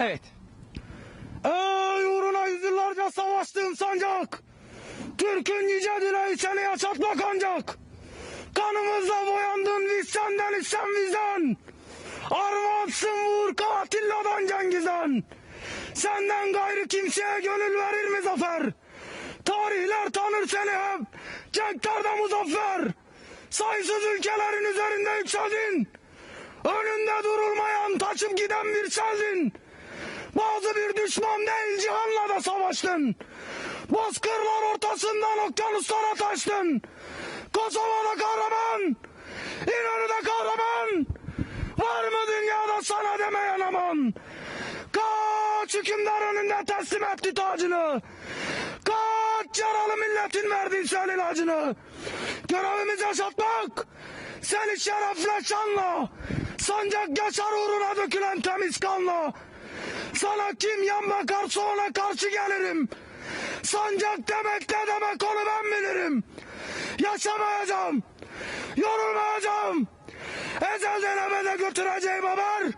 Evet. Ey uğruna yüzyıllarca savaştığım sancak. Türk'ün yüce dileği seni yaşatmak ancak. Kanımızla boyandın biz senden istem bizden. Arvatsın vur Katilla'dan Cengiz'den. Senden gayrı kimseye gönül verir mi zafer? Tarihler tanır seni hep. Cenklerde muzaffer. Sayısız ülkelerin üzerinde yükseldin. Önünde durulmayan taçıp giden bir seldin. Düşman değil cihanla da savaştın. Bozkırlar ortasından okyanuslara taştın. Kosova'da kahraman, İnönü'de kahraman. Var mı dünyada sana demeyen aman? Kaç hükümdar önünde teslim etti tacını. Kaç yaralı milletin verdi sen ilacını. Görevimiz yaşatmak. Seni şerefle şanla. Sancak yaşar uğruna dökülen temiz kanla. Sana kim yan bakarsa ona karşı gelirim. Sancak demek ne demek onu ben bilirim. Yaşamayacağım. Yorulmayacağım. Ezelden ebede götüreceğim haber.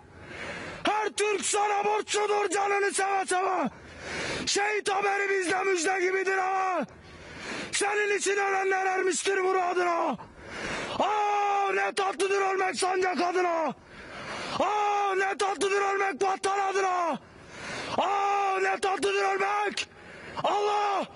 Her Türk sana borçludur canını seve seve. Şehit haberi bizde müjde gibidir ha. Senin için ölenler ermiştir muradına. Aa ne tatlıdır ölmek sancak adına. Aa ne tatlıdır ölmek vatan hayat altıdır ölmek. Allah